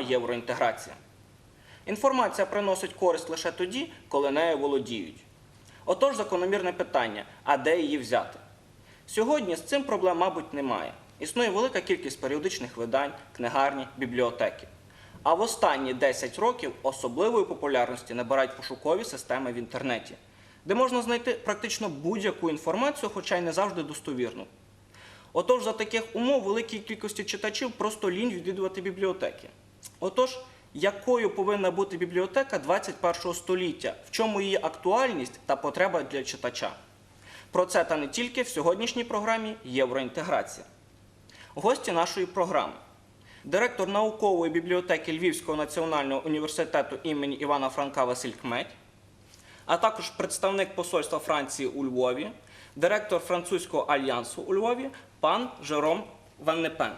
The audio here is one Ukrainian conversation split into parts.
Євроінтеграція. Інформація приносить користь лише тоді, коли нею володіють. Отож, закономірне питання: а де її взяти? Сьогодні з цим проблем, мабуть, немає. Існує велика кількість періодичних видань, книгарні, бібліотеки. А в останні 10 років особливої популярності набирають пошукові системи в інтернеті, де можна знайти практично будь-яку інформацію, хоча й не завжди достовірну. Отож, за таких умов великій кількості читачів просто лінь відвідувати бібліотеки. Отож, якою повинна бути бібліотека 21 століття, в чому її актуальність та потреба для читача? Про це та не тільки в сьогоднішній програмі Євроінтеграція. Гості нашої програми. Директор наукової бібліотеки Львівського національного університету імені Івана Франка Василь Кметь, а також представник посольства Франції у Львові, директор французького альянсу у Львові, пан Жером Ваннепен.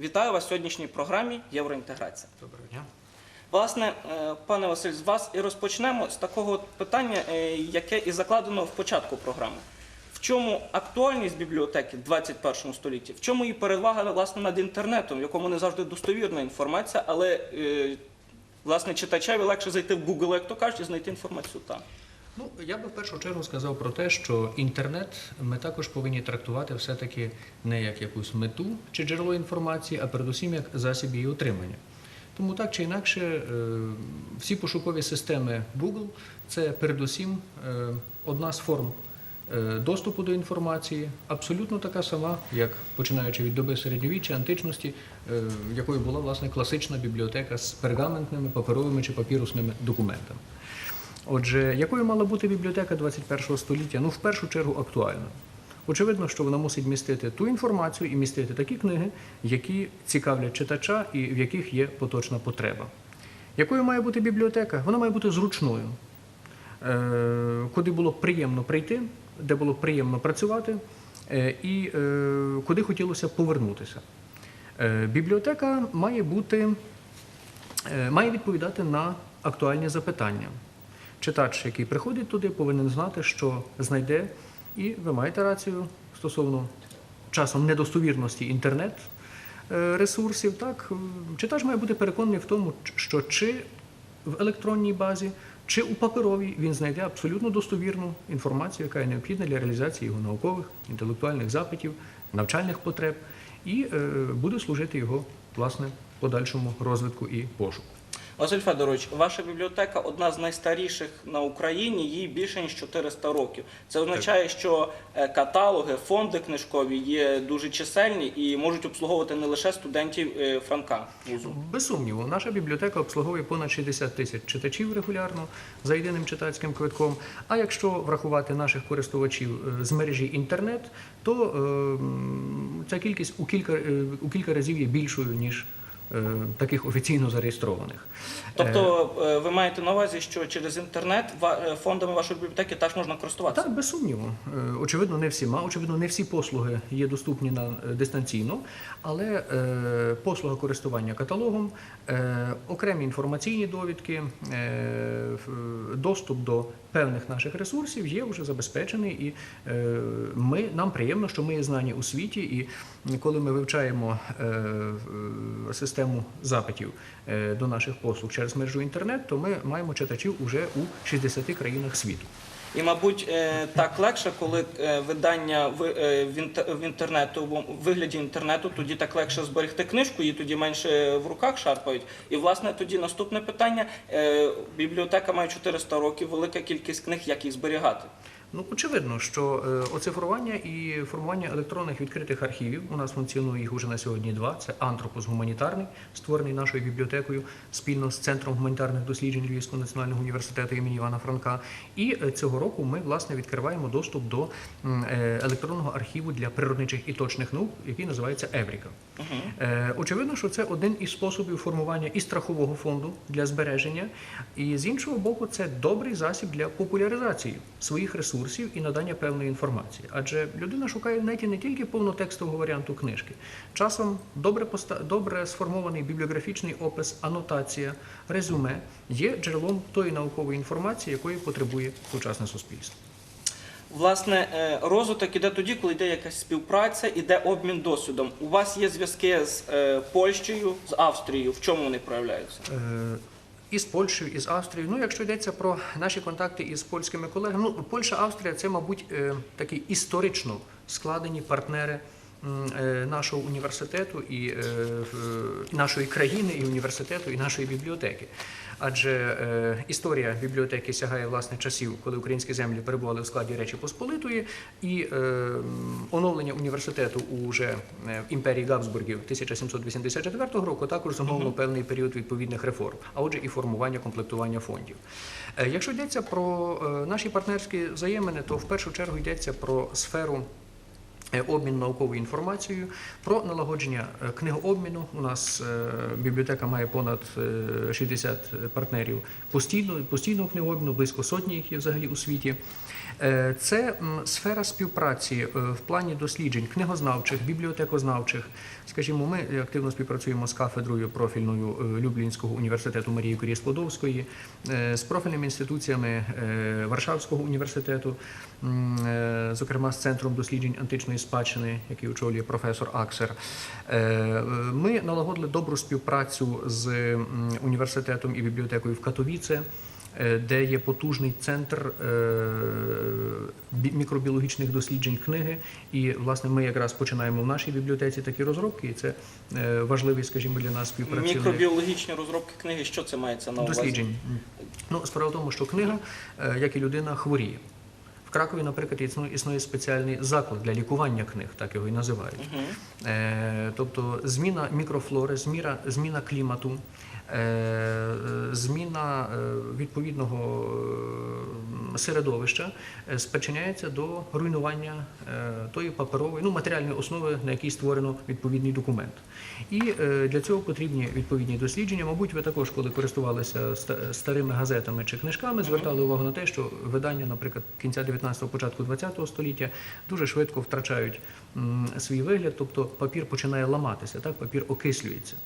Вітаю вас в сьогоднішній програмі Євроінтеграція. Доброго дня. Власне, е, пане Василь, з вас і розпочнемо з такого питання, е, яке і закладено в початку програми. В чому актуальність бібліотеки в 21 столітті? В чому її перевага власне над інтернетом, в якому не завжди достовірна інформація, але е, власне читачеві легше зайти в Google, як то кажуть, і знайти інформацію там. Ну, я би в першу чергу сказав про те, що інтернет ми також повинні трактувати все-таки не як якусь мету чи джерело інформації, а передусім як засіб її отримання. Тому так чи інакше, е, всі пошукові системи Google це передусім е, одна з форм е, доступу до інформації, абсолютно така сама, як починаючи від доби середньовіччя, античності, якою була власне класична бібліотека з пергаментними, паперовими чи папірусними документами. Отже, якою мала бути бібліотека 21 століття? Ну, в першу чергу, актуальна. Очевидно, що вона мусить містити ту інформацію і містити такі книги, які цікавлять читача і в яких є поточна потреба. Якою має бути бібліотека? Вона має бути зручною, е, куди було приємно прийти, де було приємно працювати, е, і е, куди хотілося повернутися. Бібліотека має бути має відповідати на актуальні запитання. Читач, який приходить туди, повинен знати, що знайде, і ви маєте рацію стосовно часом недостовірності інтернет е, ресурсів. Так, читач має бути переконаний в тому, що чи в електронній базі, чи у паперовій він знайде абсолютно достовірну інформацію, яка є необхідна для реалізації його наукових, інтелектуальних запитів, навчальних потреб, і е, буде служити його власне подальшому розвитку і пошуку. Василь Федорович, ваша бібліотека одна з найстаріших на Україні, їй більше ніж 400 років. Це означає, що е, каталоги, фонди книжкові є дуже чисельні і можуть обслуговувати не лише студентів е, Франка. Без сумніву, наша бібліотека обслуговує понад 60 тисяч читачів регулярно за єдиним читацьким квитком. А якщо врахувати наших користувачів е, з мережі інтернет, то е, ця кількість у кілька, у кілька разів є більшою ніж таких офіційно зареєстрованих. Тобто е, ви маєте на увазі, що через інтернет е, фондами вашої бібліотеки теж можна користуватися? Так, без сумніву. Е, Очевидно, не всіма. Очевидно, не всі послуги є доступні на е, дистанційно, але е, послуга користування каталогом, е, окремі інформаційні довідки, е, доступ до певних наших ресурсів є вже забезпечений, і е, ми нам приємно, що ми є знані у світі. І коли ми вивчаємо е, систему запитів е, до наших послуг через мережу інтернет, то ми маємо читачів уже у 60 країнах світу. І, мабуть, е, так легше, коли е, видання в, е, в, інте- в інтернету вигляді інтернету, тоді так легше зберегти книжку, її тоді менше в руках шарпають. І, власне, тоді наступне питання: бібліотека має 400 років, велика кількість книг, як їх зберігати. Ну, очевидно, що е, оцифрування і формування електронних відкритих архівів у нас функціонує їх уже на сьогодні два. Це антропос гуманітарний, створений нашою бібліотекою спільно з центром гуманітарних досліджень Львівського національного університету імені Івана Франка. І е, цього року ми власне відкриваємо доступ до е, електронного архіву для природничих і точних наук, який називається Евріка. Е, Очевидно, що це один із способів формування і страхового фонду для збереження, і з іншого боку, це добрий засіб для популяризації своїх ресурсів і надання певної інформації. Адже людина шукає в неті не тільки повнотекстового варіанту книжки. Часом добре поста- добре сформований бібліографічний опис, анотація, резюме є джерелом тої наукової інформації, якої потребує сучасне суспільство. Власне, е, розвиток іде тоді, коли йде якась співпраця, іде обмін досвідом. У вас є зв'язки з е, Польщею, з Австрією. В чому вони проявляються? Е, Із Польщею, із Австрією. Ну, якщо йдеться про наші контакти із польськими колегами, ну Польща, Австрія це, мабуть, е, такі історично складені партнери нашого університету і е, і нашої країни, і університету, і нашої бібліотеки. Адже е, історія бібліотеки сягає власне часів, коли українські землі перебували в складі Речі Посполитої, і е, оновлення університету уже е, в імперії Габсбургів 1784 року також зумовило певний період відповідних реформ, а отже, і формування комплектування фондів. Е, Якщо йдеться про е, наші партнерські взаємини, то в першу чергу йдеться про сферу. Е, Обмін науковою інформацією про налагодження е, книгообміну. У нас е, бібліотека має понад е, 60 партнерів постійно, постійного книгообміну, близько сотні їх є взагалі у світі. Це сфера співпраці в плані досліджень книгознавчих, бібліотекознавчих. Скажімо, ми активно співпрацюємо з кафедрою профільною Люблінського університету Марії Курії Склодовської, е, з профільними інституціями Варшавського університету, зокрема з центром досліджень античної спадщини, який очолює професор Аксер. Е, Ми налагодили добру співпрацю з університетом і бібліотекою в Катовіце е, де є потужний центр е, мікробіологічних досліджень книги. І, власне, ми якраз починаємо в нашій бібліотеці такі розробки, і це важливий, скажімо, для нас співпрацівник. Мікробіологічні розробки книги, що це мається на увазі? досліджень. Ну, справа в тому, що книга, як і людина, хворіє. Кракові, наприклад, існує, спеціальний заклад для лікування книг, так його і називають. Е, тобто зміна мікрофлори, зміна, зміна клімату, зміна е, відповідного е, середовища е, спричиняється до руйнування е, тої паперової, ну, матеріальної основи, на якій створено відповідний документ. І е, для цього потрібні відповідні дослідження. Мабуть, ви також, коли користувалися старими газетами чи книжками, звертали увагу на те, що видання, наприклад, кінця 19-го, початку 20-го століття дуже швидко втрачають свій вигляд, тобто папір починає ламатися, так папір окислюється.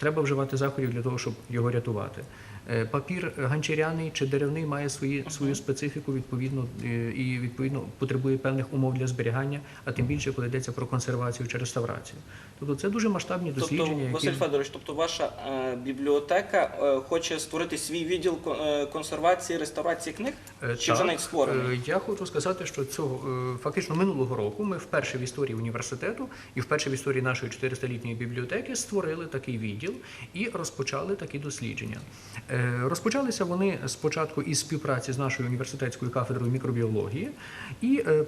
Треба вживати заходів для того, щоб його рятувати. Е, Папір ганчаряний чи деревний має свої, свою специфіку відповідно е, і відповідно потребує певних умов для зберігання, а тим більше, коли йдеться про консервацію чи реставрацію. Тобто це дуже масштабні Тобто, дослідження, які Василь Федорович, тобто ваша е, бібліотека е, хоче створити свій відділ е, консервації, реставрації книг? Е, Чи вже навіть створений? Е, Я хочу сказати, що цього е, фактично минулого року ми вперше в історії університету і вперше в історії нашої 400-літньої бібліотеки створили такий відділ і розпочали такі дослідження. Е, Розпочалися вони спочатку із співпраці з нашою університетською кафедрою мікробіології, і е, е,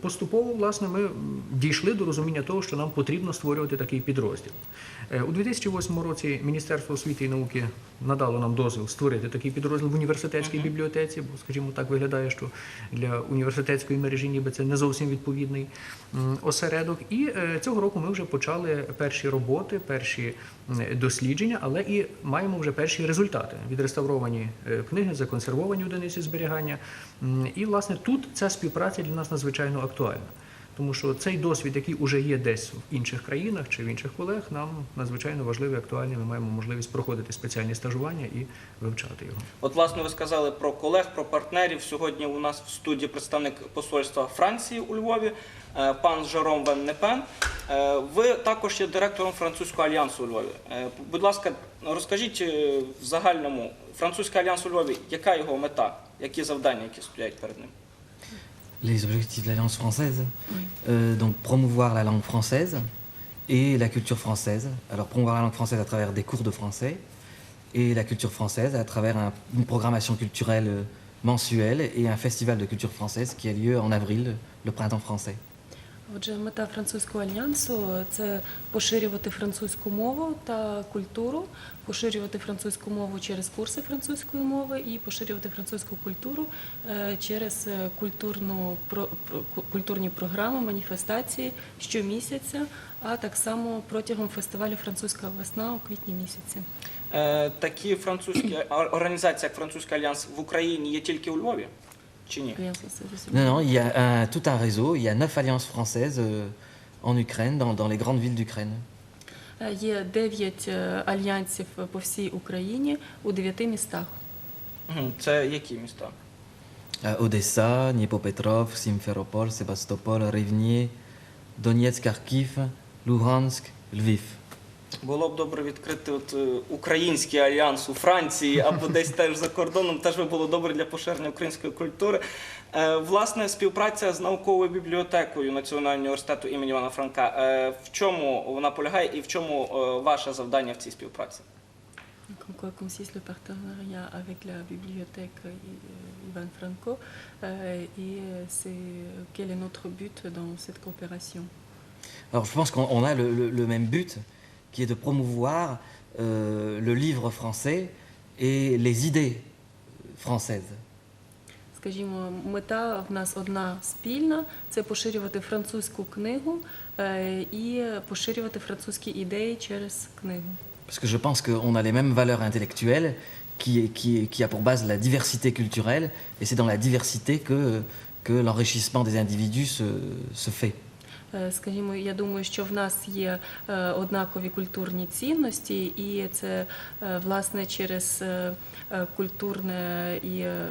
поступово власне ми дійшли до розуміння того, що нам потрібно створювати такий підрозділ. Е, У 2008 році Міністерство освіти і науки надало нам дозвіл створити такий підрозділ в університетській бібліотеці, бо, скажімо так, виглядає, що для університетської мережі ніби це не зовсім відповідний осередок. І е, цього року ми вже почали перші роботи, перші дослідження, але і маємо вже перші результати. Відреставровані е, книги, законсервовані одиниці зберігання. І, власне, тут ця співпраця для нас надзвичайно актуальна. Тому що цей досвід, який вже є десь в інших країнах чи в інших колег, нам надзвичайно важливий актуальний. Ми маємо можливість проходити спеціальні стажування і вивчати його. От, власне, ви сказали про колег, про партнерів. Сьогодні у нас в студії представник посольства Франції у Львові, е, пан Жером Вен Непен. Е, Ви також є директором французького альянсу у Львові. Е, Будь ласка, розкажіть в загальному французький альянс у Львові, яка його мета, які завдання, які стоять перед ним? Les objectifs de l'Alliance française. Euh, donc promouvoir la langue française et la culture française. Alors promouvoir la langue française à travers des cours de français et la culture française à travers un- une programmation culturelle mensuelle et un festival de culture française qui a lieu en avril, le printemps français. Отже, мета французького альянсу це поширювати французьку мову та культуру, поширювати французьку мову через курси французької мови і поширювати французьку культуру е, через культурну культурні програми, маніфестації щомісяця, а так само протягом фестивалю Французька весна у квітні місяці. Е, Такі французькі організації, як Французький альянс в Україні, є тільки у Львові? Чи ні? Альянс Французької Non, non, il y a un- tout un réseau, il y a neuf alliances françaises euh, en Ukraine, dans, dans les grandes villes d'Ukraine. Е, Є дев'ять е, альянсів по всій Україні у дев'яти містах. Мгм. Це які міста? Euh, Odessa, Dniepopetrovsk, Simferopol, Sébastopol, Rivne, Donetsk, Kharkiv, Luhansk, Lviv. Було б добре відкрити от, е, український альянс у Франції або десь теж за кордоном, теж би було добре для поширення української культури. Е, Власне, співпраця з науковою бібліотекою Національного університету імені Івана Франка. е, В чому вона полягає і в чому е, ваше завдання в цій співпраці? En quoi consiste le partenariat avec la bibliothèque euh, Ivan Franco euh, et euh, c'est quel est notre but dans cette coopération Alors je pense qu'on a le, le- le même but, qui est de promouvoir euh, le livre français et les idées françaises. Скажімо, мета в нас одна спільна це поширювати французьку книгу е, і поширювати французькі ідеї через книгу. Parce que je pense qu'on a les mêmes valeurs intellectuelles qui, qui, qui a pour base la diversité culturelle, et c'est dans la diversité que, que l'enrichissement des individus se, se fait. Е, Скажімо, я думаю, що в нас є е, однакові культурні цінності, і це е, власне через е, е, культурне і е,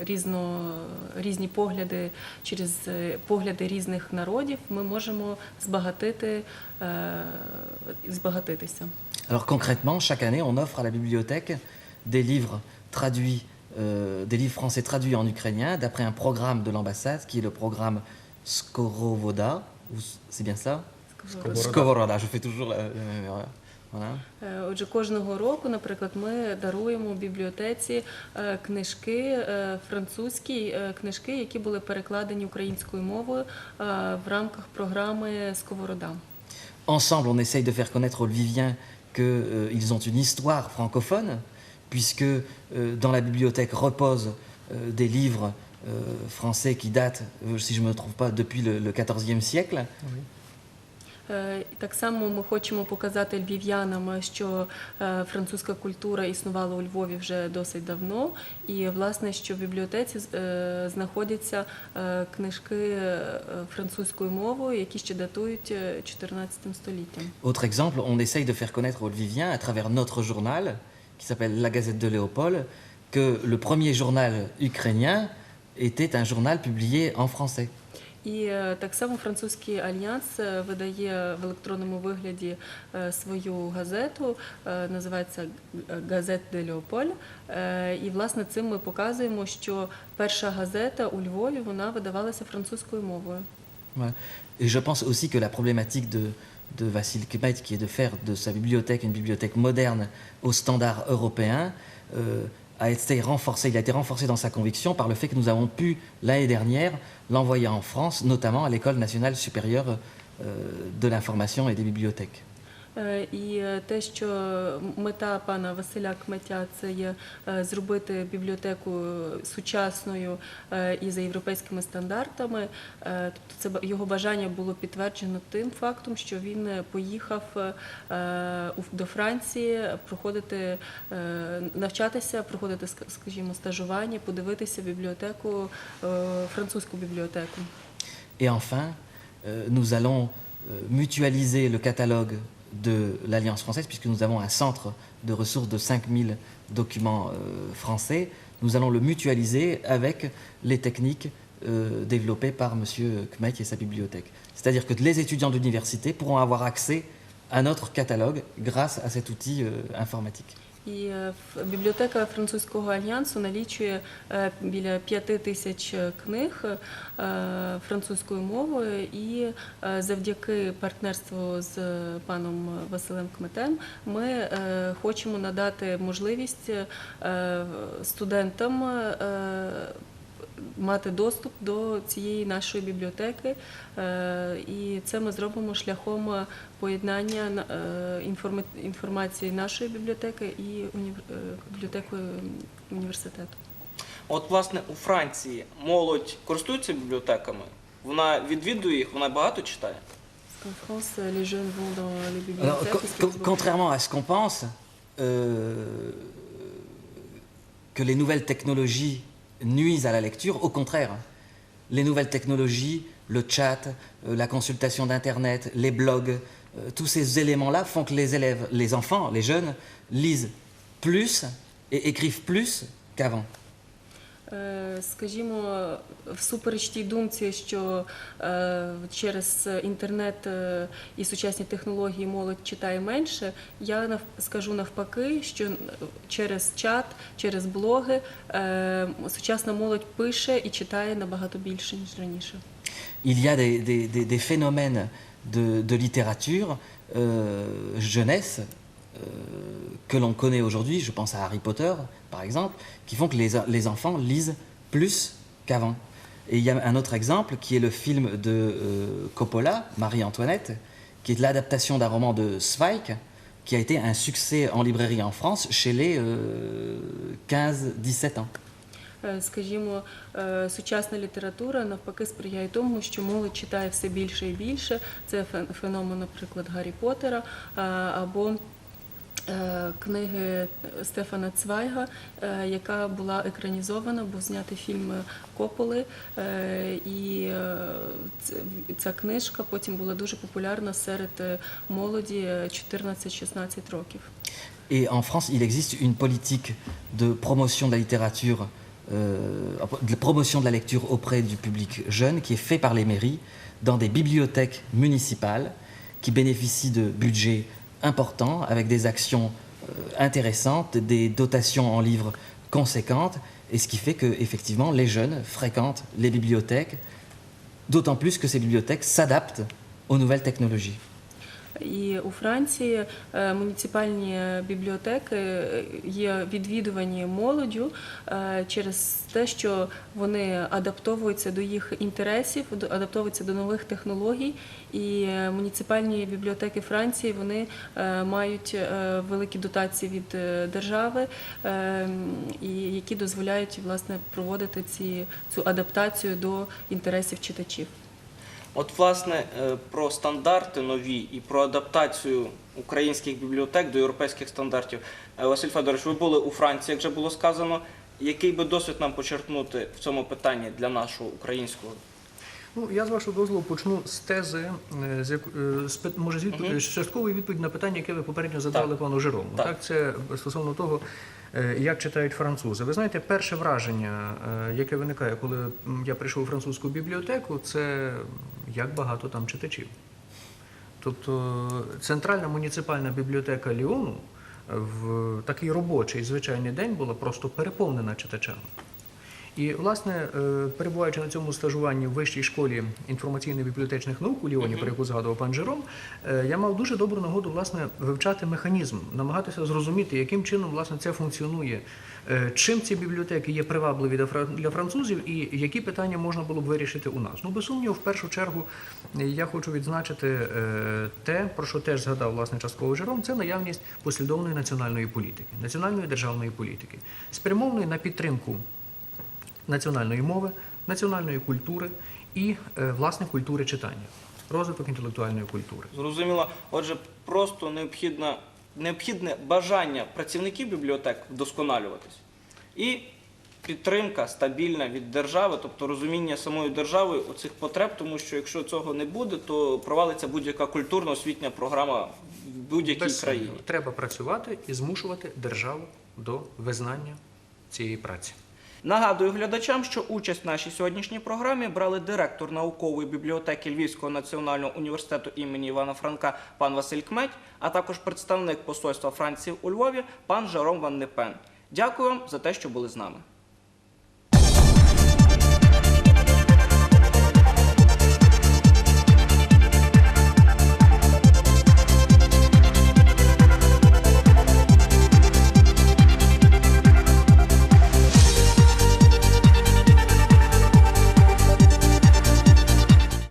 різно, різні погляди, через е, погляди різних народів ми можемо збагатити, е, збагатитися. Alors concrètement, chaque année, on offre à la bibliothèque des livres traduits, euh, des livres français traduits en ukrainien, d'après un programme de l'ambassade qui est le programme Skorovoda. ou s- C'est bien ça Skovoroda. Skovoroda, je fais toujours la, la même erreur. Voilà. Е, Отже, кожного року, наприклад, ми даруємо бібліотеці е, книжки е, французькі е, книжки, які були перекладені українською мовою е, в рамках програми Сковорода. Ensemble, on essaye de faire connaître aux Lviviens qu'ils ont une histoire francophone, puisque euh, dans la bibliothèque reposent euh, des livres euh, français qui euh, si je ne me trompe pas, depuis le, le XIVe siècle. Е, і Так само ми хочемо показати львів'янам, що е, французька культура існувала у Львові вже досить давно, і власне, що в бібліотеці е, знаходяться е, книжки е, французькою мовою, які ще датують е, 14 століттям. Autre exemple, on essaye de faire connaître aux Lviviens, à travers notre journal, qui s'appelle La Gazette de Léopold, que le premier journal ukrainien était un journal publié en français. І е, так само французький альянс е, видає в електронному вигляді е, свою газету, е, називається Газет де Леополь. Е, І власне цим ми показуємо, що перша газета у Львові вона видавалася французькою мовою. Voilà. Et je pense aussi que la problématique de, de Vassil Kmet, qui est de faire de sa bibliothèque une bibliothèque moderne aux standards européens, euh, a été renforcé. Il a été renforcé dans sa conviction par le fait que nous avons pu, l'année dernière, l'envoyer en France, notamment à l'École nationale supérieure euh, de l'information et des bibliothèques. Е, І те, що мета пана Василя Кметя це є е, зробити бібліотеку сучасною е, і за європейськими стандартами. Тобто це його бажання було підтверджено тим фактом, що він поїхав до Франції проходити навчатися, проходити скажімо, стажування, подивитися бібліотеку, французьку бібліотеку. Et enfin, nous allons mutualiser le catalogue de l'Alliance française, puisque nous avons un centre de ressources de 5000 documents euh, français. Nous allons le mutualiser avec les techniques euh, développées par M. Kmek et sa bibliothèque. C'est-à-dire que les étudiants d'université pourront avoir accès à notre catalogue grâce à cet outil euh, informatique. І е, бібліотека французького альянсу налічує е, біля п'яти тисяч е, книг французькою мовою, і завдяки партнерству з паном Василем Кметем ми хочемо надати можливість студентам мати доступ до цієї нашої бібліотеки, Е, і це ми зробимо шляхом поєднання на- е, інформа- інформації нашої бібліотеки і е, бібліотекою університету. От, власне, у Франції молодь користується бібліотеками, вона відвідує їх, вона багато читає. En France, les jeunes vont dans les bibliothèques. co- contrairement à ce qu'on pense, euh, que les nouvelles technologies nuisent à la lecture, au contraire, les nouvelles technologies, le chat, euh, la consultation d'Internet, les blogs, euh, tous ces éléments-là font que les élèves, les enfants, les jeunes, lisent plus et écrivent plus qu'avant. Е, Скажімо, всупереч тій думці, що е, через інтернет е, і сучасні технології молодь читає менше, я скажу навпаки, що через чат, через блоги сучасна молодь пише і читає набагато більше ніж раніше. Il y a des, des- des- phénomènes de, de littérature euh, jeunesse que l'on connaît aujourd'hui, je pense à Harry Potter par exemple, qui font que les, les enfants lisent plus qu'avant. Et il y a un autre exemple qui est le film de euh, Coppola, Marie-Antoinette, qui est l'adaptation d'un roman de Zweig, qui a été un succès en librairie en France chez les euh, 15-17 ans. Е, Скажімо, е, сучасна література навпаки сприяє тому, що молодь читає все більше і більше. Це фен- феномен, наприклад, Гаррі Поттера е, або е, книги Стефана Цвайга, е, яка була екранізована, був знятий фільм Кополи. е, І е, ц- ця книжка потім була дуже популярна серед е, молоді е, 14-16 років. Et en France, il existe une politique de promotion de la littérature, euh, de promotion de la lecture auprès du public jeune qui est fait par les mairies dans des bibliothèques municipales qui bénéficient de budgets importants avec des actions euh, intéressantes, des dotations en livres conséquentes, et ce qui fait que effectivement les jeunes fréquentent les bibliothèques, d'autant plus que ces bibliothèques s'adaptent aux nouvelles technologies. І у Франції е, муніципальні бібліотеки е, є відвідувані молоддю е, через те, що вони адаптовуються до їх інтересів, адаптовуються до нових технологій. І муніципальні бібліотеки Франції вони мають великі дотації від держави, які дозволяють власне проводити ці цю адаптацію до інтересів читачів. От, власне, е, про стандарти нові і про адаптацію українських бібліотек до європейських стандартів. Е, Василь Федорович, ви були у Франції, як вже було сказано. Який би досвід нам почерпнути в цьому питанні для нашого українського? Ну, я з вашого дозволу почну з тези, е, з з може з відпо- Мгм. з часткової відповіді на питання, яке ви попередньо задали Так. пану Жерому. Так. Так. це стосовно того, як читають французи. Ви знаєте, перше враження, е, яке виникає, коли я прийшов у французьку бібліотеку, це як багато там читачів. Тобто центральна муніципальна бібліотека Ліону в такий робочий звичайний день була просто переповнена читачами. І, власне, е, перебуваючи на цьому стажуванні в вищій школі інформаційно-бібліотечних наук у Ліоні, про яку згадував пан Жером, е, я мав дуже добру нагоду власне вивчати механізм, намагатися зрозуміти, яким чином власне це функціонує, е, чим ці бібліотеки є привабливі для французів, і які питання можна було б вирішити у нас. Ну, без сумніву, в першу чергу, я хочу відзначити те, про що теж згадав власне частково Жером, це наявність послідовної національної політики, національної державної політики, спрямованої на підтримку національної мови, національної культури і е, власне культури читання, розвиток інтелектуальної культури. Зрозуміло, отже, просто необхідна, необхідне бажання працівників бібліотек вдосконалюватись. І підтримка стабільна від держави, тобто розуміння самою державою оцих потреб, тому що якщо цього не буде, то провалиться будь-яка культурна освітня програма в будь-якій країні. треба працювати і змушувати державу до визнання цієї праці. Нагадую глядачам, що участь в нашій сьогоднішній програмі брали директор наукової бібліотеки Львівського національного університету імені Івана Франка пан Василь Кметь, а також представник посольства Франції у Львові пан Жером Ван Непен. Дякую вам за те, що були з нами.